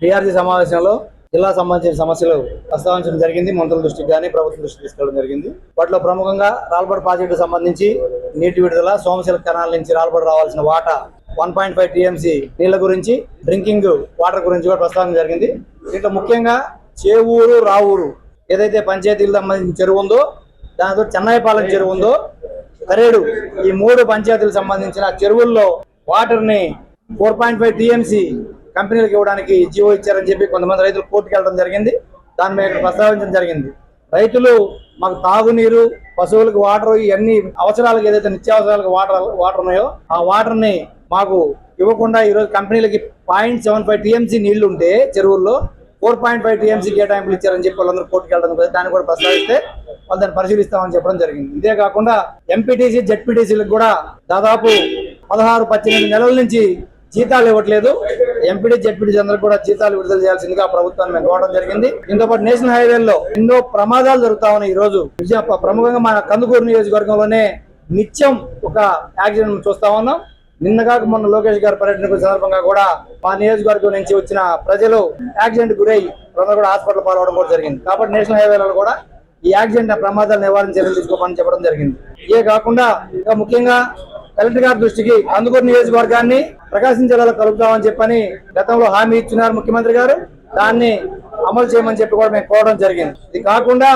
BRC సమావేశంలో జిల్లా సంబంధించిన సమస్యలు ప్రస్తావించడం జరిగింది. మంత్రుల దృష్టికి కానీ ప్రభుత్వం దృష్టికి తీసుకెళ్ళడం జరిగింది. వాటిలో ప్రముఖంగా రాల్బడ్ ప్రాజెక్టు సంబంధించి నీటి విడుదల సోమశిల కెనాల్ నుంచి రాల్బడ్ రావాల్సిన వాటా వన్ పాయింట్ ఫైవ్ టీఎంసీ నీళ్ళ గురించి డ్రింకింగ్ వాటర్ గురించి కూడా ప్రస్తావన జరిగింది. దీంట్లో ముఖ్యంగా చేవూరు రావూరు ఏదైతే పంచాయతీలకు సంబంధించిన చెరువు ఉందో దానితో చెన్నైపాలెం చెరువు ఉందో కరేడు ఈ మూడు పంచాయతీలకు సంబంధించిన చెరువుల్లో వాటర్ని ఫోర్ పాయింట్ ఫైవ్ టీఎంసీ కంపెనీలకు ఇవ్వడానికి జీవో ఇచ్చారని చెప్పి కొంతమంది రైతులు కోర్టుకు వెళ్ళడం జరిగింది. దాని మీద ప్రస్తావించడం జరిగింది. రైతులు మాకు తాగునీరు పశువులకు వాటర్ ఇవన్నీ అవసరాలకు ఏదైతే నిత్యావసరాలకు వాటర్ వాటర్ ఉన్నాయో ఆ వాటర్ని మాకు ఇవ్వకుండా ఈరోజు కంపెనీలకి పాయింట్ సెవెన్ ఫైవ్ టీఎంసీ నీళ్ళు ఉంటే చెరువుల్లో ఫోర్ పాయింట్ ఫైవ్ టీఎంసీ కేటాయింపులు ఇచ్చారని చెప్పి వాళ్ళందరూ కోర్టుకు వెళ్ళడం దాన్ని కూడా ప్రస్తావిస్తే వాళ్ళు దాన్ని పరిశీలిస్తామని చెప్పడం జరిగింది. ఇదే కాకుండా ఎంపీటీసీ జెడ్పీటీసీలకు కూడా దాదాపు పదహారు పద్దెనిమిది నెలల నుంచి జీతాలు ఇవ్వట్లేదు. ఎంపీడీ జెడ్పీటీ జనరల్ కూడా జీతాలు విడుదల చేయాల్సిందిగా ప్రభుత్వాన్ని మేము జరిగింది. దీంతో పాటు నేషనల్ హైవేల్లో ఎన్నో ప్రమాదాలు జరుగుతా ఉన్నాయి ఈ రోజు ప్రముఖంగా మన కందుకూరు నియోజకవర్గంలోనే నిత్యం ఒక యాక్సిడెంట్ చూస్తా ఉన్నాం. నిన్నగాక మొన్న లోకేష్ గారి పర్యటన సందర్భంగా కూడా మా నియోజకవర్గం నుంచి వచ్చిన ప్రజలు యాక్సిడెంట్ గురై అందరూ కూడా హాస్పిటల్ పాల్గొనడం కూడా జరిగింది. కాబట్టి నేషనల్ హైవేలలో కూడా ఈ యాక్సిడెంట్ ప్రమాదాలు నివారణ చర్యలు తీసుకోమని చెప్పడం జరిగింది. ఇదే కాకుండా ఇంకా ముఖ్యంగా కలెక్టర్ గారి దృష్టికి అందుకూరు నియోజకవర్గాన్ని ప్రకాశం జిల్లాలో కలుపుతామని చెప్పని గతంలో హామీ ఇచ్చినారు ముఖ్యమంత్రి గారు. దాన్ని అమలు చేయమని చెప్పి కూడా మేము కోరడం జరిగింది. ఇది కాకుండా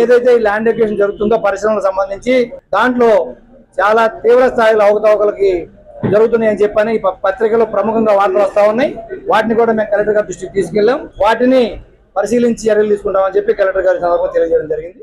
ఏదైతే ఈ ల్యాండ్ ఎక్విజిషన్ జరుగుతుందో పరిశ్రమలకు సంబంధించి దాంట్లో చాలా తీవ్ర స్థాయిలో అవకతవకలకి జరుగుతున్నాయని చెప్పని ఈ పత్రికలో ప్రముఖంగా వార్తలు వస్తా ఉన్నాయి. వాటిని కూడా మేము కలెక్టర్ గారి దృష్టికి తీసుకెళ్ళాం. వాటిని పరిశీలించి చర్యలు తీసుకుంటామని చెప్పి కలెక్టర్ గారి సందర్భంగా తెలియజేయడం జరిగింది.